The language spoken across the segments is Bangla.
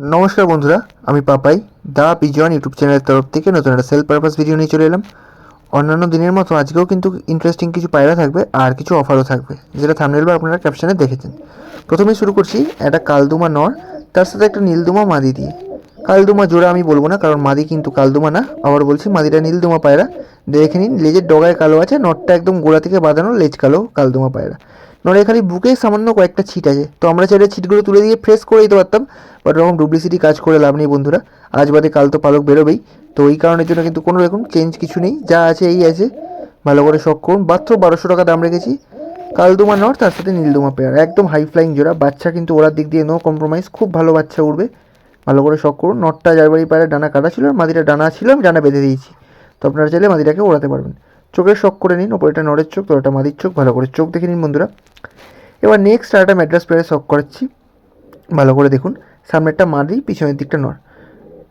নমস্কার বন্ধুরা, আমি পাপাই, দা বিজন ইউটিউব চ্যানেলের তরফ থেকে নতুন একটা সেলফ পারপাস ভিডিও নিয়ে চলে এলাম। অন্যান্য দিনের মতো আজকেও কিন্তু ইন্টারেস্টিং কিছু পায়রা থাকবে আর কিছু অফারও থাকবে, যেটা থামনেল বা আপনারা ক্যাপশনে দেখেছেন। প্রথমেই শুরু করছি একটা কালদুমা নর, তার সাথে একটা নীলদুমা মাদি দিয়ে। কালদুমা জোড়া আমি বলব না, কারণ মাদি কিন্তু কালদুমা না, আবার বলছি মাদিটা নীলদুমা পায়রা। দেখে নিন, লেজের ডগায় কালো আছে, নটটা একদম গোড়া থেকে বাঁধানো লেজ কালো কালদুমা পায়রা। নড়ে খালি বুকে সামান্য কয়েকটা ছিট আছে। তো আমরা চাইলে ছিটগুলো তুলে দিয়ে ফ্রেশ করে দিতে পারতাম বাট ওরকম ডুপ্লিসিটি কাজ করে লাভ নেই বন্ধুরা। আজ বাদে কাল তো পালক বেরোবেই। তো এই কারণের জন্য কিন্তু কোনো রকম চেঞ্জ কিছু নেই, যা আছে এই আছে। ভালো করে শখ করুন। মাত্র বারোশো টাকা দাম রেখেছি। কালদুমা নর, তার সাথে নীলদুমা পেয়ার। একদম হাই ফ্লাইং জোড়া। বাচ্চা কিন্তু ওরার দিক দিয়ে নো কম্প্রোমাইজ খুব ভালো বাচ্চা উঠবে ভালো করে শখ করুন। নটটা যার বাড়ি পায়রা ডানা কাটা ছিল আর মাদিটা ডানা ছিল, আমি ডানা বেঁধে দিয়েছি। তো আপনারা চাইলে মাদিটাকে ওড়াতে পারবেন। চোখের শখ করে নিন, ওপরে ওপরেটা নরের চোখ তোরটা মাদির চোখ, ভালো করে চোখ দেখে নিন বন্ধুরা। এবার নেক্সট আর একটা ম্যাড্রাস পেয়ারে শখ করাচ্ছি। ভালো করে দেখুন, সামনেরটা মাদি, পিছনের দিকটা নর।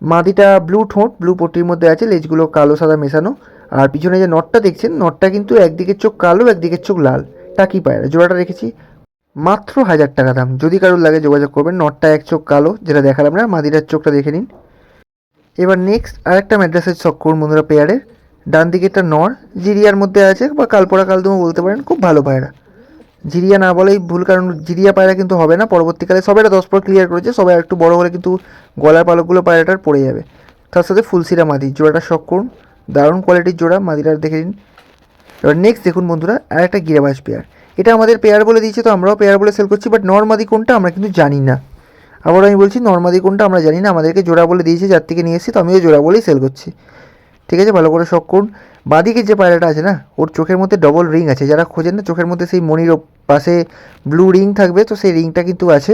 মাদিটা ব্লু ঠোঁট ব্লু পট্টির মধ্যে আছে, লেজগুলো কালো, সাদা মেশানো। আর পিছনে যে নটটা দেখছেন, নটটা কিন্তু একদিকের চোখ কালো একদিকের চোখ লাল। টাকি পায়রা, জোড়াটা রেখেছি। মাত্র হাজার টাকা দাম। যদি কারোর লাগে যোগাযোগ করবেন, নটটা এক চোখ কালো, যেটা দেখালাম না, মাদিটার চোখটা দেখে নিন। এবার নেক্সট আরেকটা ম্যাড্রাসের শখ করুন বন্ধুরা পেয়ারের ডান দিকেরটা নর, জিরিয়ার মধ্যে আছে, বা কালপোড়া কালদুমো বলতে পারেন, খুব ভালো পায়রা। জিরিয়া না বলেই ভুল, কারণ জিরিয়া পায়রা কিন্তু হবে না, পরবর্তীকালে সবাই এটা দশ পর ক্লিয়ার করেছে, সবাই একটু বড় হলে কিন্তু গলার পালকগুলো পায়রাটার পড়ে যাবে। তার সাথে ফুলসিরা মাদি, জোড়াটা শখ করুন, দারুণ কোয়ালিটির জোড়া, মাদিটার দেখে নিন। এবার নেক্সট দেখুন বন্ধুরা আর একটা গিরাবাজ পেয়ার এটা আমাদের পেয়ার বলে দিয়েছে, তো আমরাও পেয়ার বলে সেল করছি বাট নর্মাদি কোনটা আমরা কিন্তু জানি না। আবার আমি বলছি নর্মাদি কোনটা আমরা জানি না, আমাদেরকে জোড়া বলে দিয়েছে, যার থেকে নিয়ে এসেছি, তো আমিও জোড়া বলেই সেল করছি। ঠিক আছে? ভালো করে শখ করুন। বাদিকে যে পায়রাটা আছে না, ওর চোখের মধ্যে ডবল রিং আছে। যারা খোঁজেন না, চোখের মধ্যে সেই মনির পাশে ব্লু রিং থাকবে, তো সেই রিংটা কিন্তু আছে।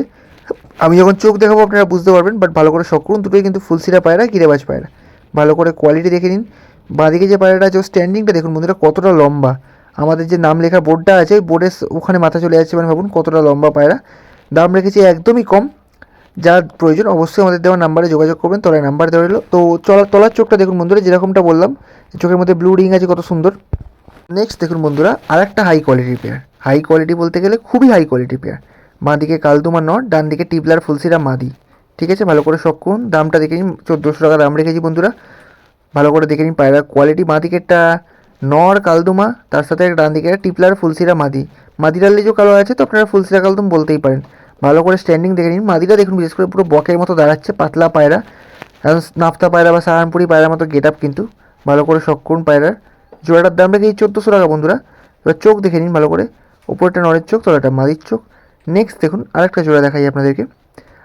আমি যখন চোখ দেখাবো, আপনারা বুঝতে পারবেন বাট ভালো করে শখ করুন। দুটোই কিন্তু ফুলসিরা পায়রা, গিরেবাজ পায়রা। ভালো করে কোয়ালিটি দেখে নিন। বাদিকে যে পায়রাটা আছে, ওর স্ট্যান্ডিংটা দেখুন বন্ধুরা, কতটা লম্বা। আমাদের যে নাম লেখা বোর্ডটা আছে ওই বোর্ডের ওখানে মাথা চলে যাচ্ছে মানে ভাবুন, কতটা লম্বা পায়রা। দাম রেখেছি একদমই কম। যার প্রয়োজন অবশ্যই আমাদের দেওয়া নাম্বারে যোগাযোগ করবেন, তলায় নাম্বার দেওয়া রইল। তো চলা, তলার চোখটা দেখুন বন্ধুরা, যেরকমটা বললাম চোখের মধ্যে ব্লু রিং আছে, কত সুন্দর। নেক্সট দেখুন বন্ধুরা আর একটা হাই কোয়ালিটির পেয়ার হাই কোয়ালিটি বলতে গেলে খুবই হাই কোয়ালিটির পেয়ার বাঁ দিকে কালদুমা নট ডান দিকে টিবলার ফুলসিরা মাদি। ঠিক আছে? ভালো করে শখ করুন। দামটা দেখে নিন, চোদ্দোশো টাকা দাম রেখেছি বন্ধুরা। ভালো করে দেখে নিন পায়রার কোয়ালিটি বাঁ দিকেরটা নর কালদুমা, তার সাথে ডান দিকে টিপলার ফুলসিরা মাদি মাদিরার যে কালো আছে, তো আপনারা ফুলসিরা কালদুম বলতেই পারেন। ভালো করে স্ট্যান্ডিং দেখে নিন। মাদিটা দেখুন, বিশেষ করে পুরো বকের মতো দাঁড়াচ্ছে, পাতলা পায়রা। এখন নাফতা পায়রা বা সাহারানপুরি পায়রার মতো গেট আপ কিন্তু। ভালো করে শখ পায়রার। জোড়াটার দাম রেখেছি চোদ্দোশো টাকা বন্ধুরা। এবার চোখ দেখে নিন ভালো করে। উপরটা নরের চোখ, তলাটা মাদির চোখ। নেক্সট দেখুন, আরেকটা জোড়া দেখাই আপনাদেরকে।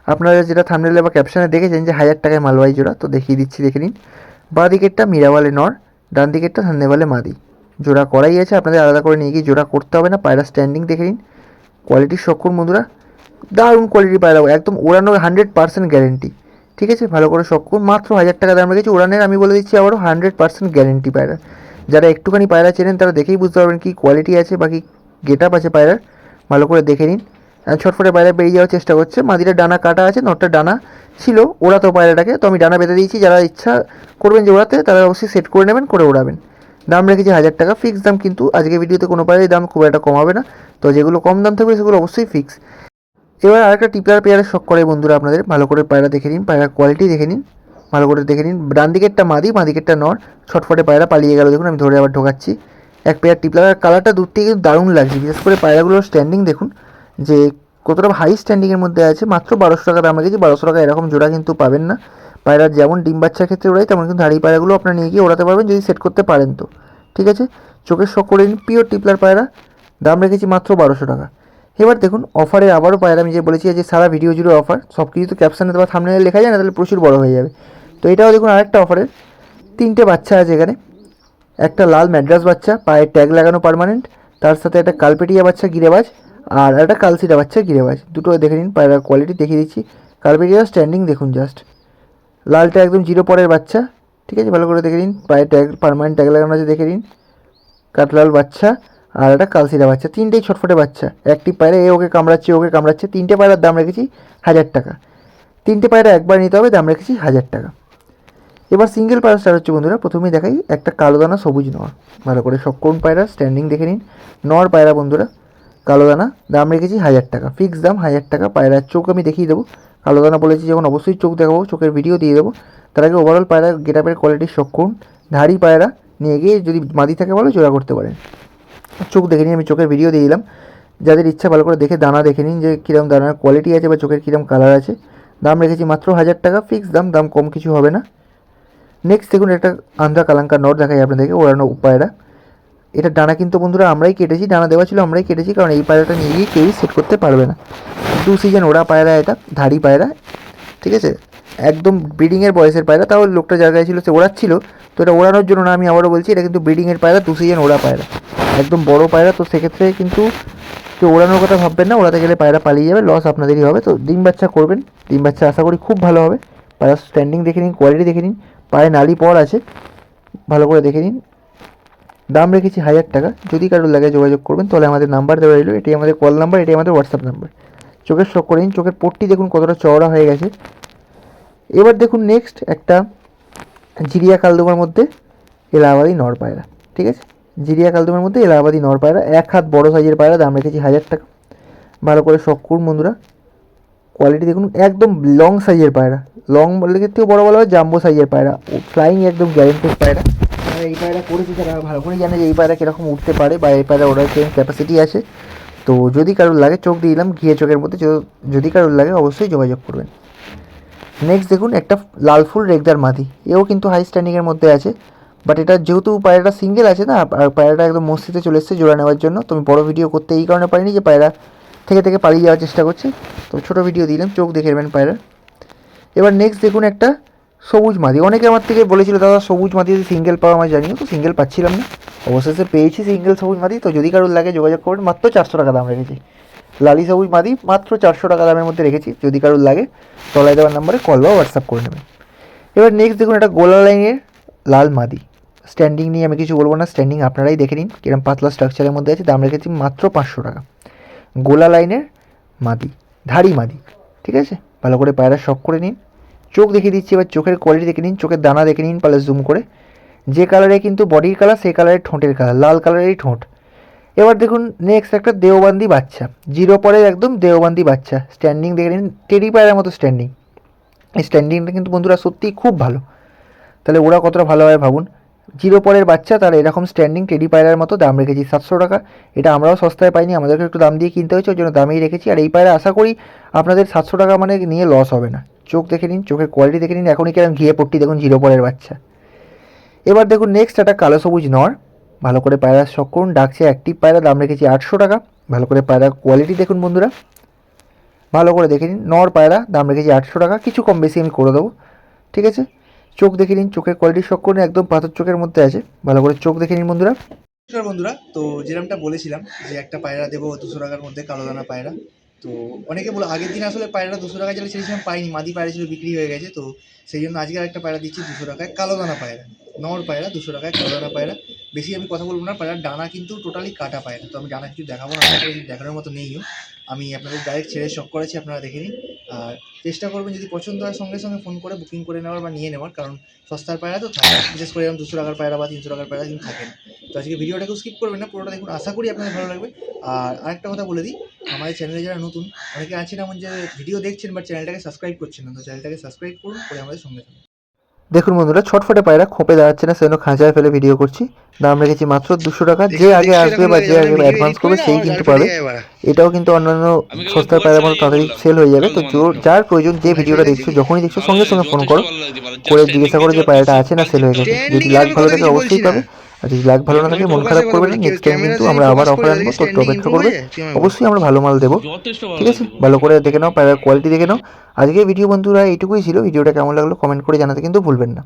আপনারা যেটা থামনেলে বা ক্যাপশনে দেখেছেন যে হাজার টাকায় মালওয়াই জোড়া, তো দেখিয়ে দিচ্ছি, দেখে নিন। বাঁ দিকেরটা মিরাওয়ালে নর ডান দিকেরটা সান্নেওয়ালে মাদি। জোড়া করাই আছে, আপনাদের আলাদা করে নিয়ে গিয়ে জোড়া করতে হবে না, পায়রা স্ট্যান্ডিং দেখে নিন। কোয়ালিটির শকুন বন্ধুরা। দারুণ কোয়ালিটি পায়রা একদম ওড়ানোর হান্ড্রেড পার্সেন্ট গ্যারেন্টি ঠিক আছে? ভালো করে শকুন মাত্র হাজার টাকা দাম রেখেছি ওড়ানের আমি বলে দিচ্ছি আবারও হান্ড্রেড পার্সেন্ট গ্যারেন্টি পায়রা। যারা একটুখানি পায়রা চেনেন, তারা দেখেই বুঝতে পারবেন কী কোয়ালিটি আছে বা কি গেট আপ আছে পায়রার। ভালো করে দেখে নিন। ছটফটে পায়রা বেরিয়ে যাওয়ার চেষ্টা করছে। মাদিরা ডানা কাটা আছে, নটটা ডানা ছিল, ওড়াতো পায়রাটাকে। তো আমি ডানা বেঁধে দিয়েছি, যারা ইচ্ছা করবেন যে ওড়াতে, তারা অবশ্যই সেট করে নেবেন, করে ওড়াবেন। দাম রেখেছি হাজার টাকা ফিক্স দাম। কিন্তু আজকে ভিডিওতে কোনো পায়রাই দাম খুব একটা কমাবে না। তো যেগুলো কম দাম থাকবে, সেগুলো অবশ্যই ফিক্স এবার আরেকটা টিপলার পেয়ারের শখ করে বন্ধুরা আপনাদের, ভালো করে পায়রা দেখে নিন পায়রার কোয়ালিটি দেখে নিন, ভালো করে দেখে নিন। ডান দিকেরটা মাদি বাঁ দিকেরটা নর, ছটফটে পায়রা পালিয়ে গেল। দেখুন, আমি ধরে আবার ঢোকাচ্ছি। এক পেয়ার টিপলার কালারটা দূর থেকে কিন্তু দারুণ লাগছে। বিশেষ করে পায়রাগুলোর স্ট্যান্ডিং দেখুন, যে কতটা হাই স্ট্যান্ডিংয়ের মধ্যে আছে। মাত্র বারোশো টাকা দাম রেখেছি বারোশো টাকা এরকম জোড়া কিন্তু পাবেন না। পায়রার যেমন ডিম বাচ্চার ক্ষেত্রে ওড়াই তেমন কিন্তু হাড়ি পায়রাগুলো আপনার নিয়ে গিয়ে ওড়াতে পারবেন, যদি সেট করতে পারেন তো। ঠিক আছে? চোখের শখ করে নিন পিওর টিপলার পায়রা। দাম রেখেছি মাত্র বারোশো টাকা। এবার দেখুন অফারে আবারও পায়রা, আমি যে বলেছি যে সারা ভিডিও জুড়ে অফার সব কিছু তো ক্যাপশানে বা সামনে লেখা যায় না, তাহলে প্রচুর বড় হয়ে যাবে। তো এটাও দেখুন আরেকটা অফারের তিনটে বাচ্চা আছে এখানে। একটা লাল ম্যাড্রাস বাচ্চা, পায়ে ট্যাগ লাগানো পারমানেন্ট তার সাথে একটা কালপেটিয়া বাচ্চা গিরেবাজ, আর একটা কালসিটা বাচ্চা গিরেবাজ। দুটো দেখে নিন পায়রার কোয়ালিটি দেখিয়ে দিচ্ছি। কালপেটিয়া স্ট্যান্ডিং দেখুন জাস্ট লালটা একদম জিরো পরের বাচ্চা, ঠিক আছে? ভালো করে দেখে নিন, পায়ে ট্যাগ পারমানেন্ট ট্যাগ লাগানো আছে, দেখে নিন। কাঠলাল বাচ্চা আর একটা কালসিরা বাচ্চা, তিনটেই ছটফটে বাচ্চা। একটি পায়রা এ ওকে কামড়াচ্ছে ওকে কামড়াচ্ছে, তিনটে পায়রার দাম রেখেছি হাজার টাকা। তিনটে পায়রা একবার নিতে হবে, দাম রেখেছি হাজার টাকা। এবার সিঙ্গেল পায়রা স্টার্ট হচ্ছে বন্ধুরা, প্রথমেই দেখাই একটা কালো দানা, সবুজ নর। ভালো করে সব কোন পায়রা স্ট্যান্ডিং দেখে নিন। নর পায়রা বন্ধুরা, কালো দানা, দাম রেখেছি হাজার টাকা। ফিক্স দাম হাজার টাকা, পায়রার চোখ আমি দেখিয়ে দেবো। কালো দানা বলেছি যখন অবশ্যই চোখ দেখাবো, চোখের ভিডিও দিয়ে দেবো। তার আগে ওভারঅল পায়রা গেটাপের কোয়ালিটি শখ করুন ধাড়ি পায়রা নিয়ে গিয়ে যদি মাদি থাকে ভালো জোড়া করতে পারেন। চোখ দেখে নিই আমি চোখের ভিডিও দিয়ে দিলাম। যাদের ইচ্ছা ভালো করে দেখে দানা দেখে নিন যে কীরকম দানার কোয়ালিটি আছে বা চোখের কীরকম কালার আছে। দাম রেখেছি মাত্র হাজার টাকা ফিক্স দাম দাম কম কিছু হবে না। নেক্সট দেখুন একটা আন্ধ্রা কালাঙ্কার নট দেখাই আপনাদেরকে, ওড়ানো পায়রা এটা ডানা কিন্তু বন্ধুরা আমরাই কেটেছি ডানা দেওয়া ছিল আমরাই কেটেছি, কারণ এই পায়রাটা নিয়ে গিয়ে কেউই সেট করতে পারবে না। দু সিজন ওড়া পায়রা এটা, ধাড়ি পায়রা, ঠিক আছে? একদম ব্রিডিংয়ের বয়সের পায়রা, তাও লোকটা জায়গায় ছিল সে ওড়াচ্ছিল। তো এটা ওড়ানোর জন্য না আমি আবারও বলছি, এটা কিন্তু ব্রিডিংয়ের পায়রা দু সিজন ওড়া পায়রা। একদম বড় পায়রা, তো সেক্ষেত্রে কিন্তু কেউ ওড়ানোর কথা ভাববেন না, ওড়াতে গেলে পায়রা পালিয়ে যাবে লস আপনাদেরই হবে। তো ডিম বাচ্চা করবেন, ডিম বাচ্চা আশা করি খুব ভালো হবে। পায়রা স্ট্যান্ডিং দেখে নিন কোয়ালিটি দেখে নিন, পায়ে নালি পর আছে, ভালো করে দেখে নিন। দাম রেখেছি হাজার টাকা, যদি কারোর লাগে যোগাযোগ করবেন, তাহলে আমাদের নাম্বার দেওয়া রইল এটি আমাদের কল নাম্বার এটি আমাদের হোয়াটসঅ্যাপ নাম্বার চোখের শখ করে নিন, চোখের পট্টি দেখুন কতটা চওড়া হয়ে গেছে। এবার দেখুন নেক্সট একটা জিরিয়া কালদুমার মধ্যে এলাহাবাদি নর পায়রা, ঠিক আছে? জিরিয়া কালদুমার মধ্যে এলাহাবাদি নর পায়রা, এক হাত বড় সাইজের পায়রা, দাম রেখেছি হাজার টাকা। ভালো করে শখ করুন বন্ধুরা। কোয়ালিটি দেখুন, একদম লং সাইজের পায়রা। লং বললে থেকেও বড়ো বলা হয় জাম্বো সাইজের পায়রা। ফ্লাইং একদম গ্যারেন্টেড পায়রা। যারা এই পায়রা করেছে তারা ভালো করে জানে যে এই পায়রা কীরকম উঠতে পারে বা এই পায়রা ওড়ার কীরকম ক্যাপাসিটি আছে। তো যদি কারোর লাগে, চোখ দিয়ে দিলাম, ঘিয়ে চোখের মধ্যে যদি কারোর লাগে, অবশ্যই যোগাযোগ করবেন। নেক্সট দেখুন, একটা লাল ফুল রেগদার মাদি। এও কিন্তু হাই স্ট্যান্ডিংয়ের মধ্যে আছে। বাট এটা যেহেতু পায়রাটা সিঙ্গেল আছে না, আর পায়রাটা একদম মসজিদে চলে এসেছে জোড়া নেওয়ার জন্য, তো আমি বড় ভিডিও করতে এই কারণে পারিনি যে পায়রা থেকে থেকে পালিয়ে যাওয়ার চেষ্টা করছে। তো ছোটো ভিডিও দিলাম, চোখ দেখে নেবেন পায়রা। এবার নেক্সট দেখুন একটা সবুজ মাদি। অনেকে আমার থেকে বলেছিল, দাদা, সবুজ মাদি যদি সিঙ্গেল পাওয়া আমার জানিও। তো সিঙ্গেল পাচ্ছিলাম না। অবশেষে পেয়েছি সিঙ্গেল সবুজ মাদি। তো যদি কারোর লাগে যোগাযোগ করবেন, মাত্র চারশো টাকা দাম রেখেছি। লালি সবুজ মাদি, মাত্র চারশো টাকা দামের মধ্যে রেখেছি। যদি কারোর লাগে, তলায় দেওয়ার নাম্বারে কল বা হোয়াটসঅ্যাপ করে নেবেন। এবার নেক্সট দেখুন একটা গোলা লাইনের লাল মাদি। স্ট্যান্ডিং নিয়ে আমি কিছু বলব না স্ট্যান্ডিং আপনারাই দেখে নিন কিরম পাতলা স্ট্রাকচারের মধ্যে আছে। দাম রেখেছি মাত্র পাঁচশো টাকা। গোলা লাইনের মাদি, ধাড়ি মাদি, ঠিক আছে? ভালো করে পায়রা শখ করে নিন। চোখ দেখিয়ে দিচ্ছি, এবার চোখের কোয়ালিটি দেখে নিন, চোখের দানা দেখে নিন, পালে জুম করে। যে কালারে কিন্তু বডির কালার সেই কালারের ঠোঁটের কালার লাল কালারেরই ঠোঁট। এবার দেখুন নেক্সট একটা দেওবান্দি বাচ্চা জিরো পরের একদম দেওবান্দি বাচ্চা। স্ট্যান্ডিং দেখে নিন টেডি পায়রার মতো স্ট্যান্ডিং এই স্ট্যান্ডিংটা কিন্তু বন্ধুরা সত্যিই খুব ভালো। তাহলে ওরা কতটা ভালোভাবে ভাবুন। জিরো পরের বাচ্চা তার এরকম স্ট্যান্ডিং টেডি পায়রার মতো দাম রেখেছি, সাতশো টাকা। এটা আমরাও সস্তায় পাইনি, আমাদেরকে একটু দাম দিয়ে কিনতে হয়েছে, ওই জন্য দামেই রেখেছি। আর এই পায়রা আশা করি আপনাদের সাতশো টাকা মানে নিয়ে লস হবে না। চোখ দেখে নিন, চোখের কোয়ালিটি দেখে নিন, এখনই কেরম ঘিয়ে পট্টি দেখুন জিরো পরের বাচ্চা। এবার দেখুন নেক্সট একটা কালো সবুজ নর। ভালো করে পায়রা শখ করুন, ডাকছে অ্যাক্টিভ পায়রা দাম রেখেছি আটশো টাকা। ভালো করে পায়রা কোয়ালিটি দেখুন বন্ধুরা। ভালো করে দেখে নিন, নর পায়রা দাম রেখেছি আটশো টাকা, কিছু কম বেশি আমি করে দেবো। ঠিক আছে? চোখ দেখে নিন, চোখের কোয়ালিটি শখ করুন, একদম পাথর চোখের মধ্যে আছে। ভালো করে চোখ দেখে নিন বন্ধুরা। নমস্কার বন্ধুরা, তো যেরকমটা বলেছিলাম যে একটা পায়রা দেবো দুশো টাকার মধ্যে কালো দানা পায়রা, তো অনেকে বলো আগের দিন আসলে পায়রাটা দুশো টাকা সেই সময় পাইনি, মাদি পায়রা ছিল, বিক্রি হয়ে গেছে, তো সেই জন্য আজকে একটা পায়রা দিচ্ছি দুশো টাকায় কালো দানা পায়রা, নর পায়রা, দুশো টাকায় কালো দানা পায়রা। বেশি আমি কথা বলব না, পায়রার ডানা কিন্তু টোটালি কাটা পায়রা, তো আমি ডানা কিছু দেখাবো না দেখানোর মতো নেইও আমি আপনাদের ডাইরেক্ট ছেড়ে শখ করেছি, আপনারা দেখে নিন। আর চেষ্টা করবেন যদি পছন্দ হয় সঙ্গে সঙ্গে ফোন করে বুকিং করে নেওয়ার বা নিয়ে নেওয়ার, কারণ সস্তার পায়রা তো থাকে। বিশেষ করে এরকম দুশো টাকার পায়রা বা তিনশো টাকার পায়রা কিন্তু থাকে না তো আজকে ভিডিওটাকেও স্কিপ করবেন না, পুরোটা দেখুন। আশা করি আপনাদের ভালো লাগবে। আর আরেকটা কথা বলে দিই, আমাদের চ্যানেলে যারা নতুন, অনেকে আছেন এমন যে ভিডিও দেখছেন বা চ্যানেলটাকে সাবস্ক্রাইব করছেন না। তো চ্যানেলটাকে সাবস্ক্রাইব করুন, করে আমাদের সঙ্গে দেখুন বন্ধুরা ছটফটে পায়রা খোপে দাঁড়াচ্ছে না সেজন্য খাঁচায় ফেলে ভিডিও করছি। দাম রেখেছি মাত্র দুশো টাকা। যে আগে আসবে বা যে আগে অ্যাডভান্স করবে সেই কিন্তু পাবে। এটাও কিন্তু অন্যান্য সস্তার পায়রা মতো তাড়াতাড়ি সেল হয়ে যাবে। তো যার প্রয়োজন যে ভিডিওটা দেখছ যখনই দেখছ সঙ্গে সঙ্গে ফোন করো। করে জিজ্ঞাসা করো যে পায়রাটা আছে না সেল হয়ে গেছে। যদি লাগ ভালো থাকে অবশ্যই পাবে। আর যদি লাগ ভালো না থাকে মন খারাপ করবে না নেক্সট টাইম কিন্তু আমরা আবার অফার আনব তো একটু অপেক্ষা করবে। অবশ্যই আমরা ভালো মাল দেবো। ঠিক আছে? ভালো। করে দেখে নাও পায়রার কোয়ালিটি দেখে নাও। আজকে ভিডিও বন্ধুরা এইটুকুই ছিল। ভিডিওটা কেমন লাগল কমেন্ট করে জানাতে কিন্তু ভুলবেন না।